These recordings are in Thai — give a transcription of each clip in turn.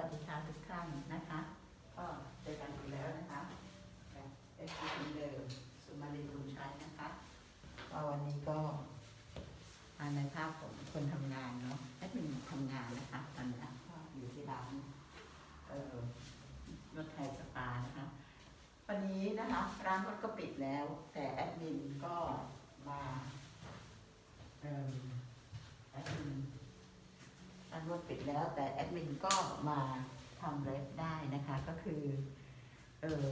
วัสดีค่ะทุกท่านนะคะ ก็เจอกันอีกแล้วนะคะแบบเป็นคนเดิมสุมาลีบุญชัยนะคะก็วันนี้ก็มาในภาพของคนทำงานเนาะแอดมินทำงานนะคะตอนนี้ก็อยู่ที่ร้านเอ่อรถไทยสปานะคะวันนี้นะคะร้านรถก็ปิดแล้ว แต่แอดมินก็มาเอ่อแอดมินานนวดปิดแล้ว แต่แอดมินก็มาทำเล็บได้นะคะ ก็คือ เออ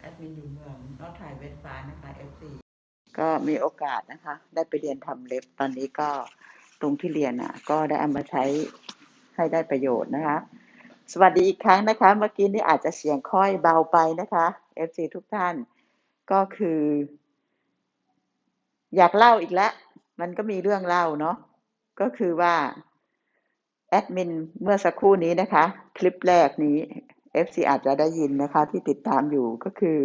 แอดมินอยู่เมืองนอตไทยเวสฟ้านะคะ FC ก็มีโอกาสนะคะ ได้ไปเรียนทำเล็บตอนนี้ก็ตรงที่เรียนอะ ก็ได้เอามาใช้ให้ได้ประโยชน์นะคะ สวัสดีอีกครั้งนะคะ เมื่อกี้นี่อาจจะเสียงค่อยเบาไปนะคะ FC ทุกท่าน ก็คือ อยากเล่าอีกแล้ว มันก็มีเรื่องเล่าเนาะก็คือว่า แอดมินเมื่อสักครู่นี้นะคะ คลิปแรกนี้ FC อาจจะได้ยินนะคะที่ติดตามอยู่ก็คือ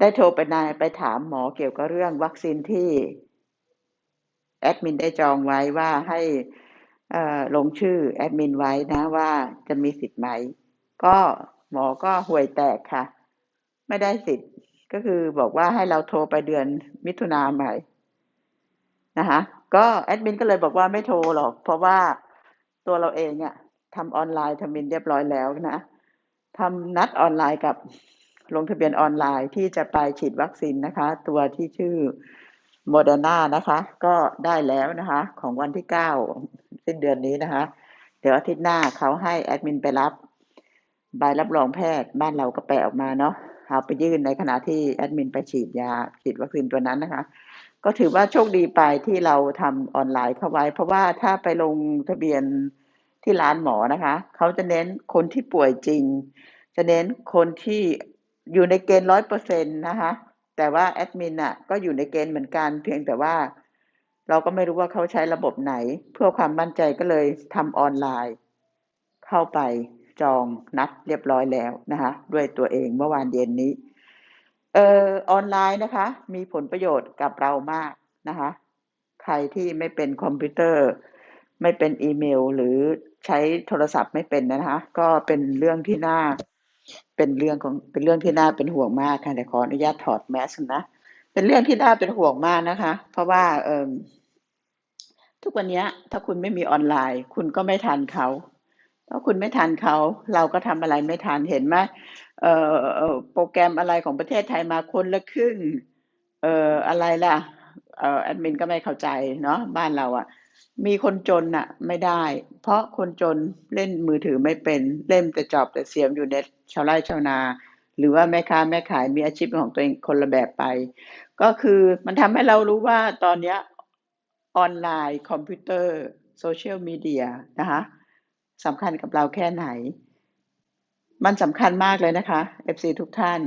ได้โทรไปนายไปถามหมอเกี่ยวกับเรื่องวัคซีนที่แอดมินได้จองไว้ว่าให้ลงชื่อแอดมินไว้นะว่าจะมีสิทธิ์ไหม ก็หมอก็ห่วยแตกค่ะ ไม่ได้สิทธิ์ก็คือบอกว่าให้เราโทรไปเดือนมิถุนาใหม่นะคะก็แอดมินก็เลยบอกว่าไม่โทรหรอก เพราะว่า ตัวเราเองเนี่ยทำออนไลน์ทำบินเรียบร้อยแล้วนะทำนัดออนไลน์กับลงทะเบียนออนไลน์ที่จะไปฉีดวัคซีนนะคะ ตัวที่ชื่อโมเดอร์นานะคะ ก็ได้แล้วนะคะ ของวันที่เก้าสิ้นเดือนนี้นะคะ เดี๋ยวอาทิตย์หน้าเขาให้แอดมินไปรับใบรับรองแพทย์บ้านเราก็แปลออกมาเนาะเอาไปยื่นในขณะที่แอดมินไปฉีดยาฉีดวัคซีนตัวนั้นนะคะ ก็ถือว่าโชคดีไปที่เราทำออนไลน์เข้าไว้ เพราะว่าถ้าไปลงทะเบียนที่ร้านหมอนะคะ เขาจะเน้นคนที่ป่วยจริง จะเน้นคนที่อยู่ในเกณฑ์ร้อยเปอร์เซ็นต์นะคะ แต่ว่าแอดมินอะก็อยู่ในเกณฑ์เหมือนกัน เพียงแต่ว่าเราก็ไม่รู้ว่าเขาใช้ระบบไหน เพื่อความมั่นใจก็เลยทำออนไลน์ เข้าไปจองนัดเรียบร้อยแล้วนะคะ ด้วยตัวเองเมื่อวานเย็นนี้ เอ่อออนไลน์นะคะ มีผลประโยชน์กับเรามากนะคะ ใครที่ไม่เป็นคอมพิวเตอร์ ไม่เป็นอีเมล หรือใช้โทรศัพท์ไม่เป็นนะคะ ก็เป็นเรื่องที่น่า เป็นเรื่องของเป็นเรื่องที่น่าเป็นห่วงมากค่ะแต่ขออนุญาตถอดแมสนะเป็นเรื่องที่น่าเป็นห่วงมากนะคะ เพราะว่าเอ่อทุกวันนี้ถ้าคุณไม่มีออนไลน์ คุณก็ไม่ทันเขา ถ้าคุณไม่ทันเขาเราก็ทำอะไรไม่ทันเห็นไหมเอ่อโปรแกรมอะไรของประเทศไทยมาคนละครึ่งเอ่ออะไรล่ะเอ่อแอดมินก็ไม่เข้าใจเนาะบ้านเราอะ่ะ มีคนจนน่ะไม่ได้ เพราะคนจนเล่นมือถือไม่เป็นเล่นแต่จอบแต่เสียมอยู่ในชาวไร่ชาวนา หรือว่าแม่ค้าแม่ขายมีอาชีพของตัวเองคนละแบบไป ก็คือมันทำให้เรารู้ว่าตอนนี้ออนไลน์คอมพิวเตอร์โซเชียลมีเดียนะคะ สำคัญกับเราแค่ไหน มันสำคัญมากเลยนะคะ FC ทุกท่าน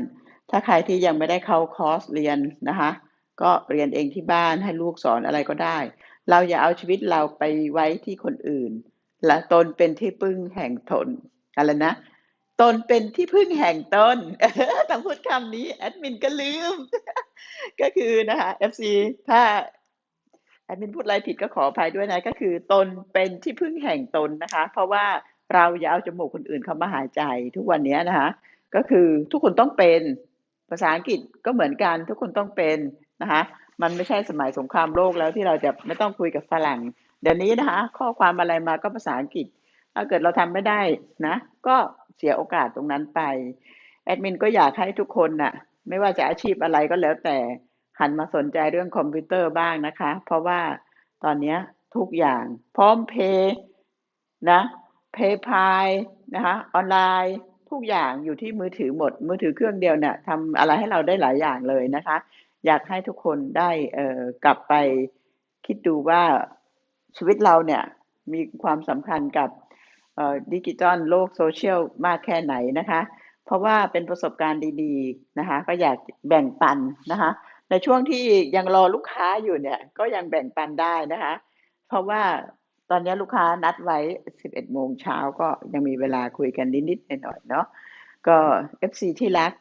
ถ้าใครที่ยังไม่ได้เข้าคอร์สเรียนนะคะ ก็เรียนเองที่บ้านให้ลูกสอนอะไรก็ได้ เราอย่าเอาชีวิตเราไปไว้ที่คนอื่น และตนเป็นที่พึ่งแห่งตนอะไรนะตนเป็นที่พึ่งแห่งตนต้องพูดคำนี้แอดมินก็ลืม ก็คือนะคะ FC ถ้า แอดมินพูดอะไรผิดก็ขออภัยด้วยนะ ก็คือตนเป็นที่พึ่งแห่งตนนะคะ เพราะว่าเราอย่าเอาจมูกคนอื่นเข้ามาหายใจทุกวันนี้นะคะ ก็คือทุกคนต้องเป็นภาษาอังกฤษก็เหมือนกันทุกคนต้องเป็นนะคะมันไม่ใช่สมัยสงครามโลกแล้วที่เราจะไม่ต้องคุยกับฝรั่ง เดี๋ยวนี้นะคะ ข้อความอะไรมาก็ภาษาอังกฤษ ถ้าเกิดเราทำไม่ได้นะ ก็เสียโอกาสตรงนั้นไปแอดมินก็อยากให้ทุกคนน่ะไม่ว่าจะอาชีพอะไรก็แล้วแต่ หันมาสนใจเรื่องคอมพิวเตอร์บ้างนะคะ เพราะว่าตอนนี้ทุกอย่างพร้อมเพย์นะเพย์พายนะคะออนไลน์ทุกอย่างอยู่ที่มือถือหมด มือถือเครื่องเดียวเนี่ยทำอะไรให้เราได้หลายอย่างเลยนะคะ อยากให้ทุกคนได้เอ่อกลับไปคิดดูว่าชีวิตเราเนี่ยมีความสำคัญกับดิจิตอลโลกโซเชียลมากแค่ไหนนะคะ เพราะว่าเป็นประสบการณ์ดีๆนะคะ ก็อยากแบ่งปันนะคะ ในช่วงที่ยังรอลูกค้าอยู่เนี่ย ก็ยังแบ่งปันได้นะคะ เพราะว่าตอนนี้ลูกค้านัดไว้ 11 โมงเช้าก็ยังมีเวลาคุยกันนิดๆหน่อยๆเนาะก็ FC ที่รัก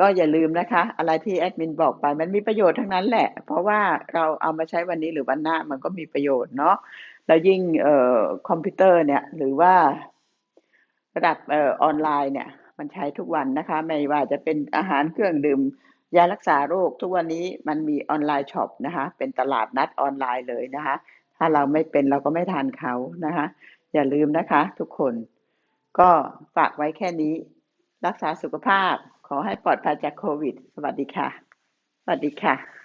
ก็อย่าลืมนะคะ อะไรที่แอดมินบอกไปมันมีประโยชน์ทั้งนั้นแหละ เพราะว่าเราเอามาใช้วันนี้หรือวันหน้ามันก็มีประโยชน์เนาะแล้วยิ่งเอ่อคอมพิวเตอร์เนี่ย หรือว่าระดับเอ่อออนไลน์เนี่ย มันใช้ทุกวันนะคะ ไม่ว่าจะเป็นอาหารเครื่องดื่ม ยารักษาโรคทุกวันนี้มันมีออนไลน์ช็อปนะคะ เป็นตลาดนัดออนไลน์เลยนะคะ ถ้าเราไม่เป็นเราก็ไม่ทานเขานะคะ อย่าลืมนะคะ ทุกคนก็ฝากไว้แค่นี้ รักษาสุขภาพขอให้ปลอดภัยจากโควิด สวัสดีค่ะ สวัสดีค่ะ